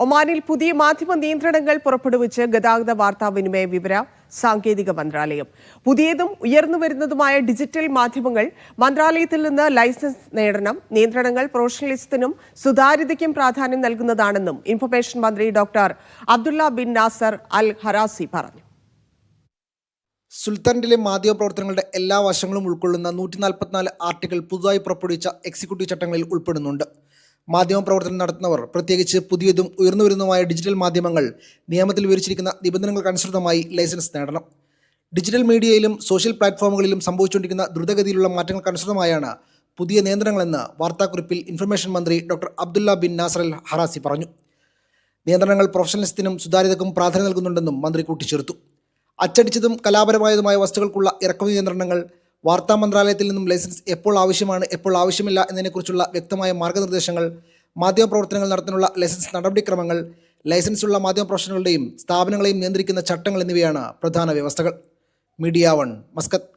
ഒമാനിൽ പുതിയ മാധ്യമ നിയന്ത്രണങ്ങൾ പുറപ്പെടുവിച്ച് ഗതാഗത വാർത്താവിനിമയ വിവര സാങ്കേതിക മന്ത്രാലയം. പുതിയതും ഉയർന്നു വരുന്നതുമായ ഡിജിറ്റൽ മാധ്യമങ്ങൾ മന്ത്രാലയത്തിൽ നിന്ന് ലൈസൻസ് നേടണം. നിയന്ത്രണങ്ങൾ പ്രൊഫഷണലിസത്തിനും സുതാര്യതയ്ക്കും പ്രാധാന്യം നൽകുന്നതാണെന്നും ഇൻഫർമേഷൻ മന്ത്രി doctor Abdullah bin Nasser al Harasi പറഞ്ഞു. സുൽത്താനിലെ മാധ്യമ പ്രവർത്തനങ്ങളുടെ എല്ലാ വശങ്ങളും ഉൾക്കൊള്ളുന്ന നൂറ്റി നാൽപ്പത്തിനാല് ആർട്ടിക്കിൾ പുതുതായി പുറപ്പെടുവിച്ച എക്സിക്യൂട്ടീവ് ചട്ടങ്ങളിൽ ഉൾപ്പെടുന്നുണ്ട്. മാധ്യമ പ്രവർത്തനം നടത്തുന്നവർ പ്രത്യേകിച്ച് പുതിയതും ഉയർന്നുവരുന്നതുമായ ഡിജിറ്റൽ മാധ്യമങ്ങൾ നിയമത്തിൽ വിവരിച്ചിരിക്കുന്ന നിബന്ധനകൾക്കനുസൃതമായി ലൈസൻസ് നേടണം. ഡിജിറ്റൽ മീഡിയയിലും സോഷ്യൽ പ്ലാറ്റ്ഫോമുകളിലും സംഭവിച്ചുകൊണ്ടിരിക്കുന്ന ദ്രുതഗതിയിലുള്ള മാറ്റങ്ങൾക്കനുസൃതമായാണ് പുതിയ നിയന്ത്രണങ്ങളെന്ന് വാർത്താക്കുറിപ്പിൽ ഇൻഫർമേഷൻ മന്ത്രി doctor Abdullah bin Nasser al Harasi പറഞ്ഞു. നിയന്ത്രണങ്ങൾ പ്രൊഫഷണലിസത്തിനും സുതാര്യതക്കും പ്രാധാന്യം നൽകുന്നുണ്ടെന്നും മന്ത്രി കൂട്ടിച്ചേർത്തു. അച്ചടിച്ചതും കലാപരമായതുമായ വസ്തുക്കൾക്കുള്ള ഇറക്കുമതി നിയന്ത്രണങ്ങൾ വാർത്താ മന്ത്രാലയത്തിൽ നിന്നും ലൈസൻസ് എപ്പോൾ ആവശ്യമാണ് എപ്പോൾ ആവശ്യമില്ല എന്നതിനെക്കുറിച്ചുള്ള വ്യക്തമായ മാർഗനിർദ്ദേശങ്ങൾ മാധ്യമപ്രവർത്തനങ്ങൾ നടത്താനുള്ള ലൈസൻസ് നടപടിക്രമങ്ങൾ ലൈസൻസുള്ള മാധ്യമ പ്രൊഫഷണലുകളുടെയും സ്ഥാപനങ്ങളെയും നിയന്ത്രിക്കുന്ന ചട്ടങ്ങൾ എന്നിവയാണ് പ്രധാന വ്യവസ്ഥകൾ. Media one Muscat.